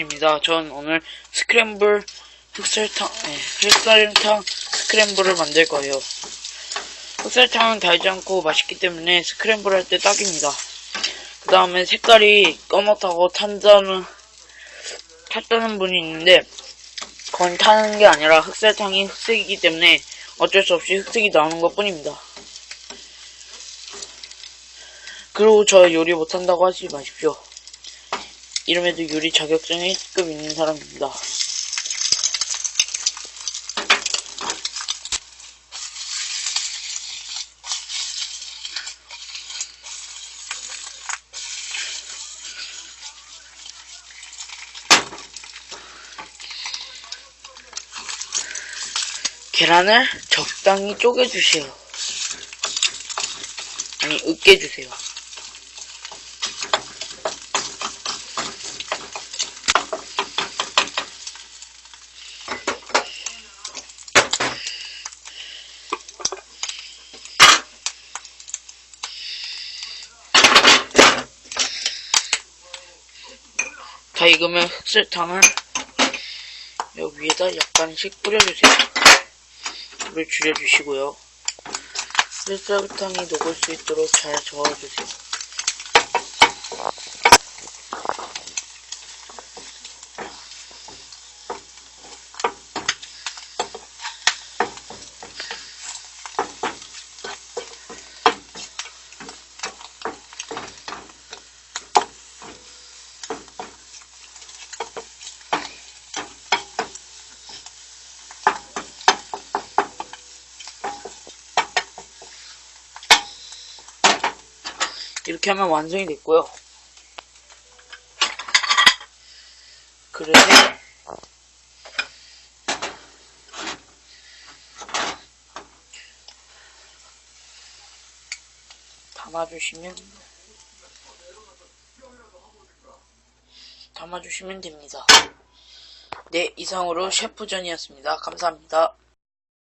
입니다. 전 오늘 스크램블 흑설탕, 네, 흑설탕 스크램블을 만들 거예요. 흑설탕은 달지 않고 맛있기 때문에 스크램블 할 때 딱입니다. 그 다음에 색깔이 검었다고 탄다는, 탔다는 분이 있는데, 그건 타는 게 아니라 흑설탕이 흑색이기 때문에 어쩔 수 없이 흑색이 나오는 것 뿐입니다. 그리고 저 요리 못한다고 하지 마십시오. 이름에도 요리 자격증 1급 있는 사람입니다. 계란을 적당히 쪼개주세요. 아니, 으깨주세요. 자, 익으면 흑설탕을 여기 위에다 약간씩 뿌려주세요. 물을 줄여주시고요. 흑설탕이 녹을 수 있도록 잘 저어주세요. 이렇게 하면 완성이 됐고요. 그릇에 담아주시면 담아주시면 됩니다. 네, 이상으로 셰프전이었습니다. 감사합니다.